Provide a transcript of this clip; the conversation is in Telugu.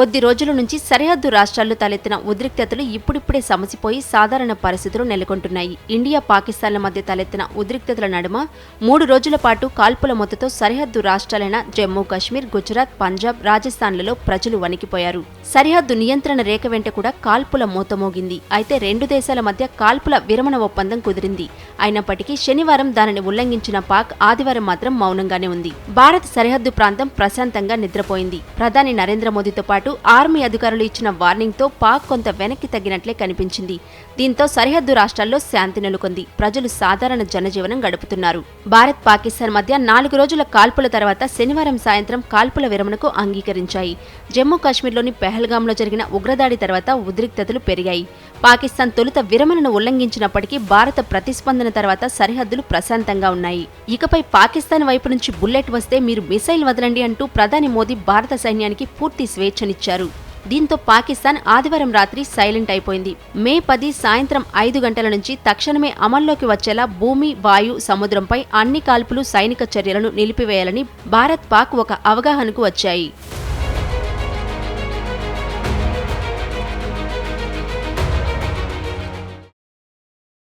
కొద్ది రోజుల నుంచి సరిహద్దు రాష్ట్రాల్లో తలెత్తిన ఉద్రిక్తతలు ఇప్పుడిప్పుడే సమసిపోయి సాధారణ పరిస్థితులు నెలకొంటున్నాయి. ఇండియా పాకిస్తాన్ల మధ్య తలెత్తిన ఉద్రిక్తతల నడుమ మూడు రోజుల పాటు కాల్పుల మొత్తతో సరిహద్దు రాష్ట్రాలైన జమ్మూ కాశ్మీర్ గుజరాత్ పంజాబ్ రాజస్థాన్లలో ప్రజలు వణికిపోయారు. సరిహద్దు నియంత్రణ రేఖ వెంట కూడా కాల్పుల మోతమోగింది. అయితే రెండు దేశాల మధ్య కాల్పుల విరమణ ఒప్పందం కుదిరింది. అయినప్పటికీ శనివారం దానిని ఉల్లంఘించిన పాక్ ఆదివారం మాత్రం మౌనంగానే ఉంది. భారత్ సరిహద్దు ప్రాంతం ప్రశాంతంగా నిద్రపోయింది. ప్రధాని నరేంద్ర మోదీతో పాటు ఆర్మీ అధికారులు ఇచ్చిన వార్నింగ్తో పాక్ కొంత వెనక్కి తగ్గినట్లే కనిపించింది. దీంతో సరిహద్దు రాష్ట్రాల్లో శాంతి నెలకొంది. ప్రజలు సాధారణ జనజీవనం గడుపుతున్నారు. భారత్ పాకిస్తాన్ మధ్య నాలుగు రోజుల కాల్పుల తర్వాత శనివారం సాయంత్రం కాల్పుల విరమణకు అంగీకరించాయి. జమ్మూ కాశ్మీర్లోని పెహల్గాంలో జరిగిన ఉగ్రదాడి తర్వాత ఉద్రిక్తతలు పెరిగాయి. పాకిస్తాన్ తొలుత విరమణను ఉల్లంఘించినప్పటికీ భారత ప్రతిస్పందన తర్వాత సరిహద్దులు ప్రశాంతంగా ఉన్నాయి. ఇకపై పాకిస్తాన్ వైపు నుంచి బుల్లెట్ వస్తే మీరు మిసైల్ వదలండి అంటూ ప్రధాని మోదీ భారత సైన్యానికి పూర్తి స్వేచ్ఛనిచ్చారు. దీంతో పాకిస్తాన్ ఆదివారం రాత్రి సైలెంట్ అయిపోయింది. మే పది సాయంత్రం ఐదు గంటల నుంచి తక్షణమే అమల్లోకి వచ్చేలా భూమి వాయు సముద్రంపై అన్ని కాల్పులు సైనిక చర్యలను నిలిపివేయాలని భారత్ పాక్ ఒక అవగాహనకు వచ్చాయి.